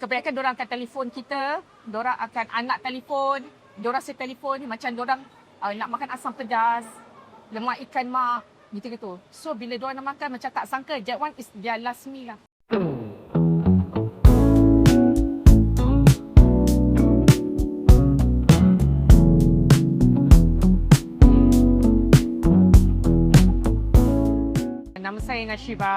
Kebanyakan orang akan telefon kita, orang akan anak telefon, orang saya telefon macam orang uh, nak makan asam pedas, lemak ikan mak, gitu-gitu. So bila orang nak makan macam tak sangka that one is their last meal lah. Nama saya Nashiba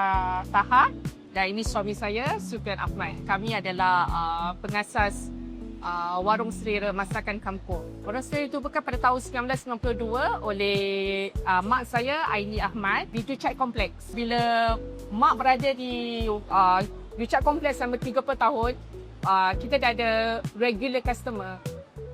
Taha dan ini suami saya Sufian Ahmad. Kami adalah uh, pengasas uh, Warung Selera Masakan Kampung. Warung Selera itu buka pada tahun 1992 oleh uh, mak saya Aini Ahmad di Tucat Complex. Bila mak berada di uh, Tucat Complex selama 30 tahun, uh, kita dah ada regular customer.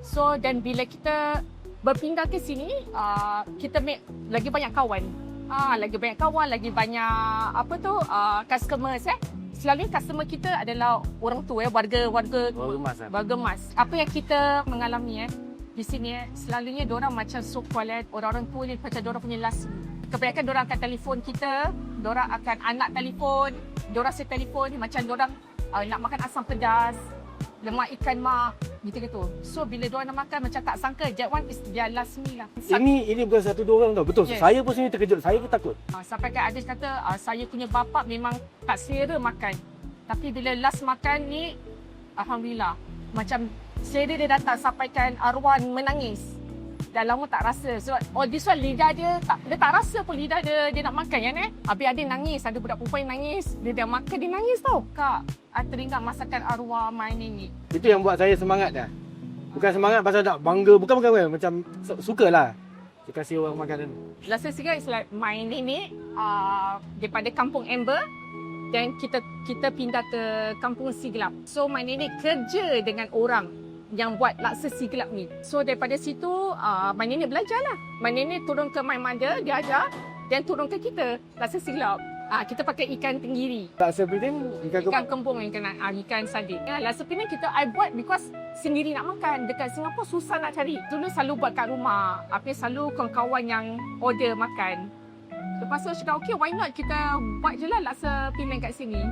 So dan bila kita berpindah ke sini, uh, kita make lagi banyak kawan. Ah, lagi banyak kawan, lagi banyak apa tu uh, customers eh. Selalunya customer kita adalah orang tua eh, warga warga Warga emas, eh? Warga emas. Apa yang kita mengalami eh di sini eh, selalunya orang macam so quiet, orang-orang tua ni macam orang punya last. Kebanyakan orang akan telefon kita, orang akan anak telefon, orang saya telefon macam orang uh, nak makan asam pedas, lemak ikan mak, gitu-gitu. So bila orang nak makan macam tak sangka that one is their last meal lah. Ini ini bukan satu dua orang tau. Betul. Yes. Saya pun sendiri terkejut. Saya pun takut. Uh, sampai kan Adis kata uh, saya punya bapa memang tak selera makan. Tapi bila last makan ni alhamdulillah macam selera dia datang sampaikan arwah menangis. Dah lama tak rasa. So oh this one lidah dia tak dia tak rasa pun lidah dia dia nak makan ya eh. Habis ada nangis, ada budak perempuan yang nangis. Dia dah makan dia nangis tau. Kak, I teringat masakan arwah my nenek. Itu yang buat saya semangat dah. Bukan semangat pasal nak bangga. Bukan bukan bukan. Macam su- sukalah. Dia kasih orang makanan. Last Sigat is like my nenek uh, daripada kampung Amber dan kita kita pindah ke kampung Siglap. So my nenek kerja dengan orang yang buat laksa siglap ni. So daripada situ uh, my nenek belajar lah. My nenek turun ke my mother, dia ajar dan turun ke kita laksa siglap. Ah kita pakai ikan tenggiri. Tak seperti ikan Ikan kembung yang kena ah, ikan sadik. Ya, laksa pinang kita I buat because sendiri nak makan. Dekat Singapura susah nak cari. Dulu selalu buat kat rumah. Apa selalu kawan-kawan yang order makan. Lepas tu cakap okay why not kita buat je lah laksa pinang kat sini.